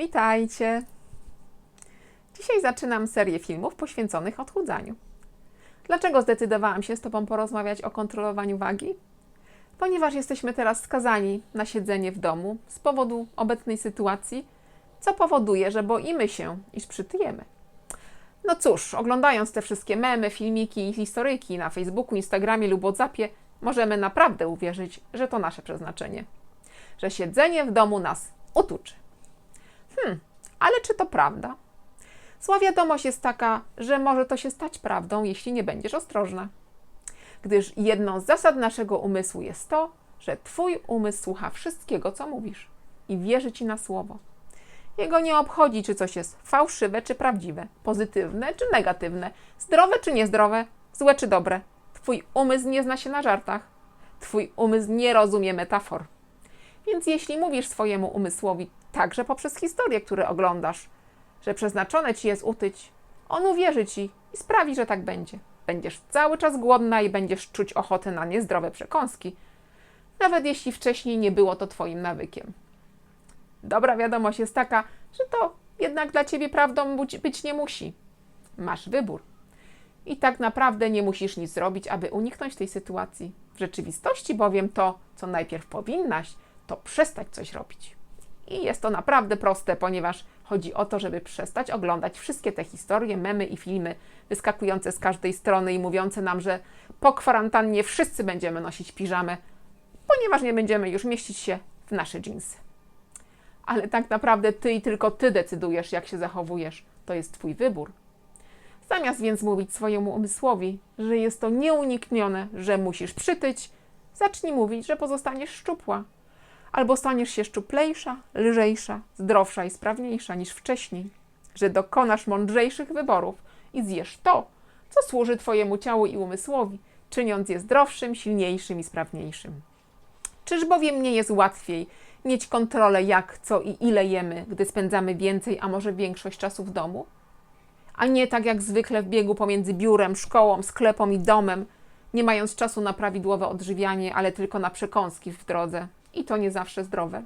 Witajcie! Dzisiaj zaczynam serię filmów poświęconych odchudzaniu. Dlaczego zdecydowałam się z Tobą porozmawiać o kontrolowaniu wagi? Ponieważ jesteśmy teraz skazani na siedzenie w domu z powodu obecnej sytuacji, co powoduje, że boimy się, iż przytyjemy. No cóż, oglądając te wszystkie memy, filmiki i historyjki na Facebooku, Instagramie lub WhatsAppie, możemy naprawdę uwierzyć, że to nasze przeznaczenie. Że siedzenie w domu nas utuczy. Ale czy to prawda? Zła wiadomość jest taka, że może to się stać prawdą, jeśli nie będziesz ostrożna. Gdyż jedną z zasad naszego umysłu jest to, że Twój umysł słucha wszystkiego, co mówisz i wierzy Ci na słowo. Jego nie obchodzi, czy coś jest fałszywe czy prawdziwe, pozytywne czy negatywne, zdrowe czy niezdrowe, złe czy dobre. Twój umysł nie zna się na żartach. Twój umysł nie rozumie metafor. Więc jeśli mówisz swojemu umysłowi, także poprzez historie, które oglądasz, że przeznaczone ci jest utyć, on uwierzy ci i sprawi, że tak będzie. Będziesz cały czas głodna i będziesz czuć ochotę na niezdrowe przekąski, nawet jeśli wcześniej nie było to twoim nawykiem. Dobra wiadomość jest taka, że to jednak dla ciebie prawdą być nie musi. Masz wybór. I tak naprawdę nie musisz nic zrobić, aby uniknąć tej sytuacji. W rzeczywistości bowiem to, co najpierw powinnaś, to przestać coś robić. I jest to naprawdę proste, ponieważ chodzi o to, żeby przestać oglądać wszystkie te historie, memy i filmy wyskakujące z każdej strony i mówiące nam, że po kwarantannie wszyscy będziemy nosić piżamę, ponieważ nie będziemy już mieścić się w nasze dżinsy. Ale tak naprawdę ty i tylko ty decydujesz, jak się zachowujesz. To jest twój wybór. Zamiast więc mówić swojemu umysłowi, że jest to nieuniknione, że musisz przytyć, zacznij mówić, że pozostaniesz szczupła. Albo staniesz się szczuplejsza, lżejsza, zdrowsza i sprawniejsza niż wcześniej, że dokonasz mądrzejszych wyborów i zjesz to, co służy Twojemu ciału i umysłowi, czyniąc je zdrowszym, silniejszym i sprawniejszym. Czyż bowiem nie jest łatwiej mieć kontrolę, jak, co i ile jemy, gdy spędzamy więcej, a może większość czasu w domu? A nie tak jak zwykle w biegu pomiędzy biurem, szkołą, sklepem i domem, nie mając czasu na prawidłowe odżywianie, ale tylko na przekąski w drodze. I to nie zawsze zdrowe.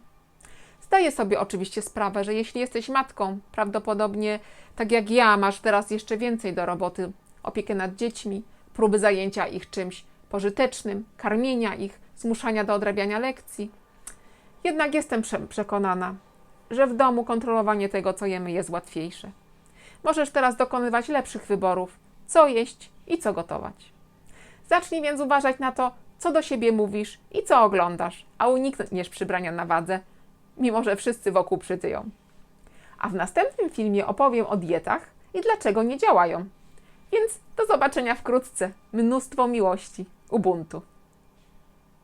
Zdaję sobie oczywiście sprawę, że jeśli jesteś matką, prawdopodobnie tak jak ja, masz teraz jeszcze więcej do roboty, opiekę nad dziećmi, próby zajęcia ich czymś pożytecznym, karmienia ich, zmuszania do odrabiania lekcji. Jednak jestem prze- przekonana, że w domu kontrolowanie tego, co jemy, jest łatwiejsze. Możesz teraz dokonywać lepszych wyborów, co jeść i co gotować. Zacznij więc uważać na to, co do siebie mówisz i co oglądasz, a unikniesz przybrania na wadze, mimo że wszyscy wokół przytyją. A w następnym filmie opowiem o dietach i dlaczego nie działają. Więc do zobaczenia wkrótce. Mnóstwo miłości. Ubuntu.